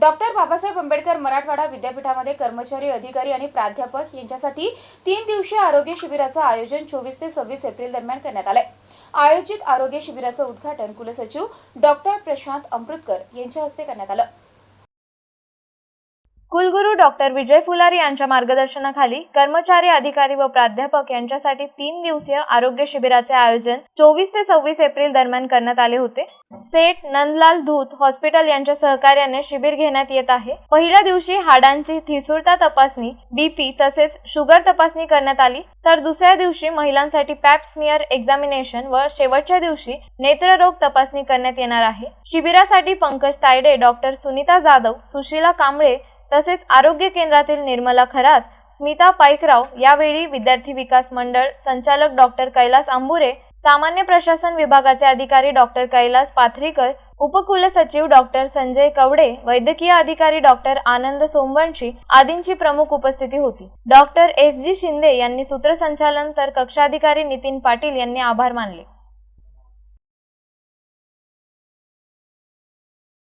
Doctor Babasaheb Ambedkar Marathwada विद्यापीठामध्ये कर्मचारी अधिकारी आणि प्राध्यापक यांच्यासाठी तीन दिवसीय आरोग्य शिबिराचं आयोजन चोवीस ते सव्वीस एप्रिल दरम्यान करण्यात आलंय. आयोजित आरोग्य शिबिराचं उद्घाटन कुलसचिव डॉक्टर प्रशांत अमृतकर यांच्या हस्ते करण्यात आलं. कुलगुरू डॉक्टर विजय फुलारी यांच्या मार्गदर्शनाखाली कर्मचारी अधिकारी व प्राध्यापक यांच्यासाठी तीन दिवसीय आरोग्य शिबिराचे आयोजन चोवीस ते सव्वीस एप्रिल दरम्यान करण्यात आले होते. सेठ नंदलाल धूत हॉस्पिटल यांच्या सहकार्याने शिबिर घेण्यात येत आहे. पहिल्या दिवशी हाडांची थिसुरता तपासणी बीपी तसेच शुगर तपासणी करण्यात आली. तर दुसऱ्या दिवशी महिलांसाठी पॅप स्मिअर एक्झामिनेशन व शेवटच्या दिवशी नेत्ररोग तपासणी करण्यात येणार आहे. शिबिरासाठी पंकज तायडे डॉक्टर सुनीता जाधव सुशीला कांबळे तसेच आरोग्य केंद्रातील निर्मला खरात स्मिता पाईकराव यावेळी विद्यार्थी विकास मंडळ संचालक डॉक्टर कैलास आंबुरे सामान्य प्रशासन विभागाचे अधिकारी डॉक्टर कैलास पाथरीकर उपकुलसचिव डॉक्टर संजय कवडे वैद्यकीय अधिकारी डॉक्टर आनंद सोमवंशी आदींची प्रमुख उपस्थिती होती. डॉक्टर एस जी शिंदे यांनी सूत्रसंचालन तर कक्षाधिकारी नितीन पाटील यांनी आभार मानले.